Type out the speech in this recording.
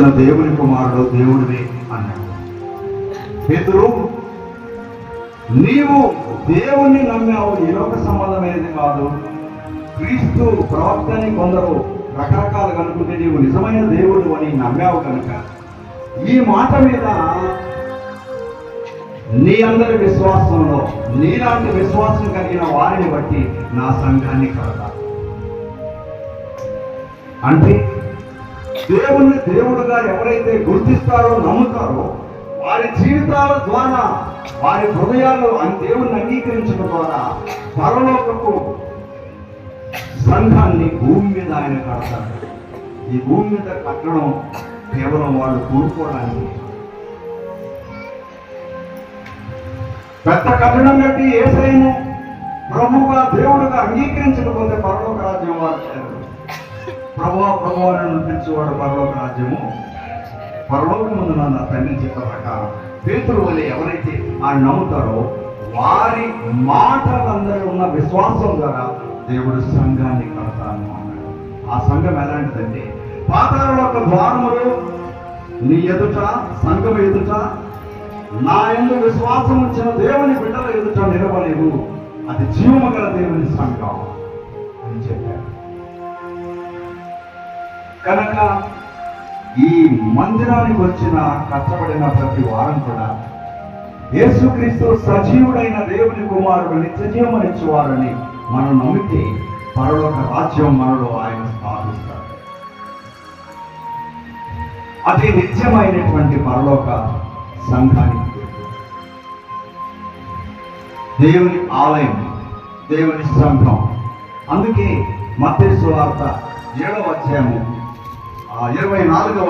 వచ్చిన దేవుని కుమారుడు దేవుడివే అన్నాడు. పేతురు నీవు దేవుణ్ణి నమ్మావు ఈ లోక సంబంధమైనది కాదు. క్రీస్తు ప్రవక్తని కొందరు రకరకాలుగా అనుకుంటే నీవు నిజమైన దేవుడు అని నమ్మావు కనుక ఈ మాట మీద నీ అందరి విశ్వాసంలో నీలాంటి విశ్వాసం కలిగిన వారిని బట్టి నా సంఘాన్ని కడతా అంటే దేవుణ్ణి దేవుడుగా ఎవరైతే గుర్తిస్తారో నమ్ముతారో వారి జీవితాల ద్వారా వారి హృదయాలు ఆ దేవుణ్ణి అంగీకరించడం ద్వారా పరలోకపు సంఘాన్ని భూమి మీద ఆయన కడతాడు ఈ భూమి మీద కట్టడం కేవలం వాళ్ళు కోరుకోవడానికి పెద్ద కట్టడం కట్టి ఏసైను ప్రభుగా దేవుడుగా అంగీకరించకపోతే పరలోక రాజ్యం వారు ప్రభా ప్రభు అని పరలోక రాజ్యము. పరలోకముందు నా తండ్రి చెప్పిన ప్రకారం పేతులు వల్ల ఎవరైతే ఆ నమ్ముతారో వారి మాటలందరూ ఉన్న విశ్వాసం ద్వారా దేవుడు సంఘాన్ని కడతాను అన్నాడు. ఆ సంఘం ఎలాంటిదంటే పాతాల యొక్క ద్వారములు నీ ఎదుట సంఘం ఎదుట నా ఎందు విశ్వాసం ఉంచిన దేవుని బిడ్డల ఎదుట నిలవలేవు. అది జీవము గల దేవుని సంఘం అని చెప్పారు. కనుక ఈ మందిరానికి వచ్చిన కష్టపడిన ప్రతి వారం కూడా యేసుక్రీస్తు సజీవుడైన దేవుని కుమారుడు నిత్యజీవమనిచ్చేవారని మనం నమ్మితే పరలోక రాజ్యం మనలో ఆయన స్థాపిస్తాడు అది నిత్యమైనటువంటి పరలోక సంఘానికి దేవుని ఆలయం దేవుని సంఘం. అందుకే మత్స్సు వార్త ఏడవ అధ్యాయము ఇరవై నాలుగవ